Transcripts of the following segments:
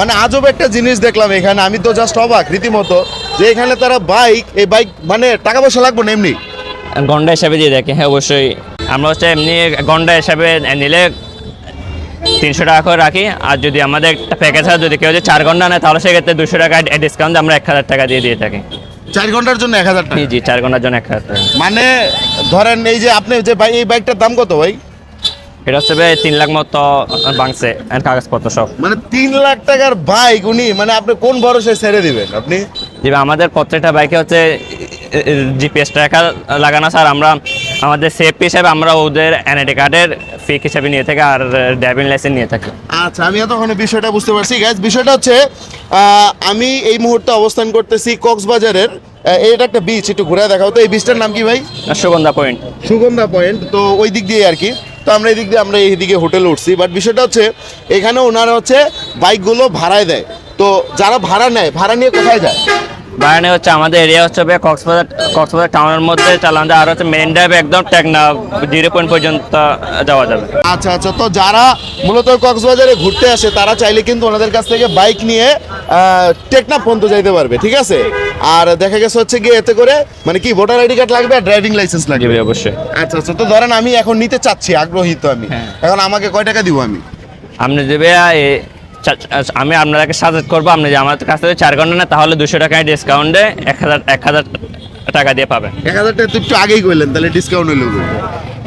মানে আজব একটা জিনিস দেখলাম এখানে। আমি তো জাস্ট অবাক রীতিমতো যে এখানে তারা বাইক এই বাইক মানে টাকা পয়সা লাগবে না এমনি? গন্ডা হিসাবে দিয়ে দেখে হ্যাঁ অবশ্যই। আমরা হচ্ছে এমনি গন্ডা হিসাবে নিলে তিনশো টাকা করে রাখি। আর যদি আমাদের একটা প্যাকেজ হয় যদি কেউ যদি চার ঘণ্টা নেয় তাহলে সেক্ষেত্রে দুশো টাকা ডিসকাউন্ট আমরা এক হাজার টাকা দিয়ে দিয়ে থাকি। চার ঘণ্টার জন্য এক হাজার টাকা? জি চার ঘণ্টার জন্য এক হাজার টাকা। মানে ধরেন এই যে আপনি যে ভাই এই বাইকটার দাম কত ভাই? এটা হচ্ছে ভাই তিন লাখ মতো বাংছে কাগজপত্র সব। মানে তিন লাখ টাকার বাইক উনি মানে আপনি কোন ভরসায় ছেড়ে দিবেন আপনি? যে আমাদের প্রত্যেকটা বাইকে হচ্ছে জিপিএস ট্র্যাকার লাগানো স্যার আমরা আমাদের সেফটি হিসাবে আমরা ওদের এনআইডি কার্ডের ফিক হিসাবে নিয়ে থাকি আর ড্রাইভিং লাইসেন্স নিয়ে থাকি। আচ্ছা আমি এতক্ষণে বিষয়টা বুঝতে পারছি গ্যাস বিষয়টা হচ্ছে আমি এই মুহূর্তে অবস্থান করতেছি কক্সবাজারের এটা একটা বিচ একটু ঘুরে দেখাও তো এই বিচটার নাম কি ভাই? সুগন্ধা পয়েন্ট সুগন্ধা পয়েন্ট তো ওই দিক দিয়ে আর কি। তো আমরা এদিক দিক দিয়ে, আমরা এইদিকে হোটেলে উঠছি। বাট বিষয়টা হচ্ছে, এখানে ওনারা হচ্ছে বাইকগুলো ভাড়ায় দেয়। তো যারা ভাড়া নেয়, ভাড়া নিয়ে কোথায় যায়? বাইরে হচ্ছে আমাদের এরিয়া হচ্ছে কক্সবাজার কক্সবাজার টাউনের মধ্যে চালান যায় আর হচ্ছে মেন ড্রাইভ একদম টেকনা জিরো পয়েন্ট পর্যন্ত যাওয়া যাবে। আচ্ছা আচ্ছা তো যারা মূলত কক্সবাজারে ঘুরতে আসে তারা চাইলে কিন্তু ওনাদের কাছ থেকে বাইক নিয়ে আহ, টেকনাফ পর্যন্ত যাইতে পারবে ঠিক আছে? আর দেখা গেছে হচ্ছে গিয়ে এতে করে মানে কি ভোটার আইডি কার্ড লাগবে আর ড্রাইভিং লাইসেন্স লাগবে? অবশ্যই। আচ্ছা আচ্ছা তো ধরেন আমি এখন নিতে চাচ্ছি আগ্রহী তো আমি। হ্যাঁ। এখন আমাকে কয় টাকা দিব আমি? আপনি চা- আমি আপনাদেরকে সাজেস্ট করব আপনি যে আমার কাছ থেকে চার ঘণ্টা না তাহলে দুশো টাকায় ডিসকাউন্টে এক হাজার এক হাজার টাকা দিয়ে পাবেন। এক হাজার টাকা একটু আগেই করলেন তাহলে ডিসকাউন্ট হইল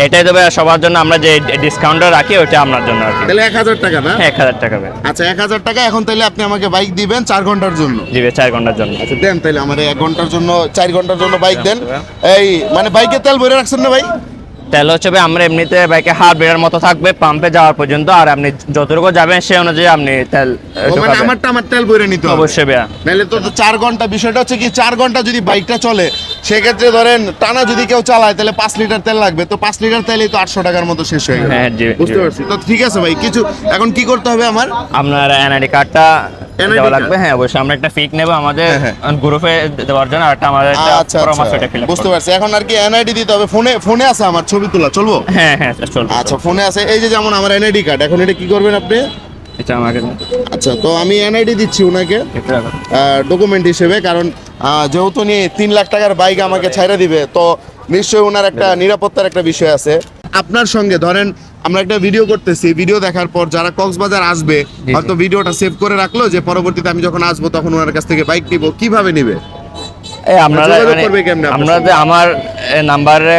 এটাই তো ভাইয়া সবার জন্য আমরা যে ডিসকাউন্টটা রাখি ওটা আপনার জন্য আর তাহলে এক হাজার টাকা না? এক হাজার টাকা আচ্ছা এক হাজার টাকা এখন তাহলে আপনি আমাকে বাইক দিবেন চার ঘণ্টার জন্য। জি ভাই চার ঘণ্টার জন্য। আচ্ছা দেন তাহলে আমার এক ঘণ্টার জন্য চার ঘণ্টার জন্য বাইক দেন। এই মানে বাইকে তেল ভরে রাখছেন না ভাই? তেল হচ্ছে আমরা এমনিতে বাইকে হাত বেরার মতো থাকবে পাম্পে যাওয়ার পর্যন্ত আর আপনি যতটুকু যাবেন সে অনুযায়ী আপনি তেল মানে। আমারটা আমার তেল ভরে নিতে অবশ্যই ভাইয়া। নাহলে তো চার ঘণ্টা বিষয়টা হচ্ছে কি চার ঘণ্টা যদি বাইকটা চলে সেক্ষেত্রে ধরেন টানা যদি কেউ চালায় তাহলে পাঁচ লিটার তেল লাগবে। তো পাঁচ লিটার তেলই তো আটশো টাকার মতো শেষ হয়ে গেল। হ্যাঁ, বুঝতে পারছি। তো ঠিক আছে ভাই কিছু এখন কি করতে হবে আমার? আপনার এনআইডি কার্ডটা দেওয়া লাগবে। হ্যাঁ অবশ্যই আমরা একটা ফিক নেব আমাদের গ্রুপে দেওয়ার জন্য আর একটা আমাদের পরামর্শ fill up বুঝতে পারছি। এখন আর কি এনআইডি দিতে হবে। ফোনে ফোনে আছে আমার ছবি। তোলা চলবো? হ্যাঁ হ্যাঁ স্যার আচ্ছা ফোনে আছে এই যে যেমন আমার এনআইডি কার্ড এখন এটা কি করবেন আপনি? এটা আমাকে আচ্ছা তো আমি এনআইডি দিচ্ছি ওনাকে ডকুমেন্ট হিসেবে কারণ যেহেতু নিয়ে তিন লাখ টাকার বাইক আমাকে ছাইরা দিবে তো নিশ্চয়ই ওনার একটা নিরাপত্তার একটা বিষয় আছে। আপনার সঙ্গে ধরেন আমরা একটা ভিডিও করতেছি ভিডিও দেখার পর যারা কক্সবাজার আসবে হয়তো ভিডিওটা সেভ করে রাখল যে পরবর্তীতে আমি যখন আসব তখন ওনার কাছ থেকে বাইক নিব কীভাবে নিবে? আপনারা মানে- আমরা নাম্বারে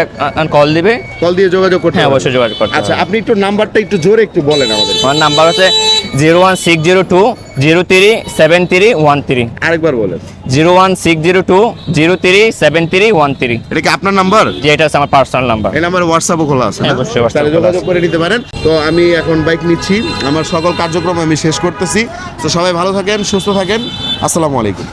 কল দিবে। কল দিয়ে যোগাযোগ করতে হ্যাঁ অবশ্যই যোগাযোগ করতে আচ্ছা আপনি একটু নাম্বারটা একটু জোরে একটু বলেন আমাদের। আমার নাম্বার হচ্ছে zero one six zero two zero three seven three one three আরেকবার বলেন। Zero one six zero two zero three seven three one three এটা কি আপনার নাম্বার? যে এটা হচ্ছে আমার পার্সোনাল নাম্বার। এই নাম্বারে হোয়াটসঅ্যাপও খোলা আছে হ্যাঁ, অবশ্যই তাহলে যোগাযোগ করে নিতে পারেন। তো আমি এখন বাইক নিচ্ছি। আমার সকল কার্যক্রম আমি শেষ করতেছি। তো সবাই ভালো থাকেন সুস্থ থাকেন। আসসালামু আলাইকুম।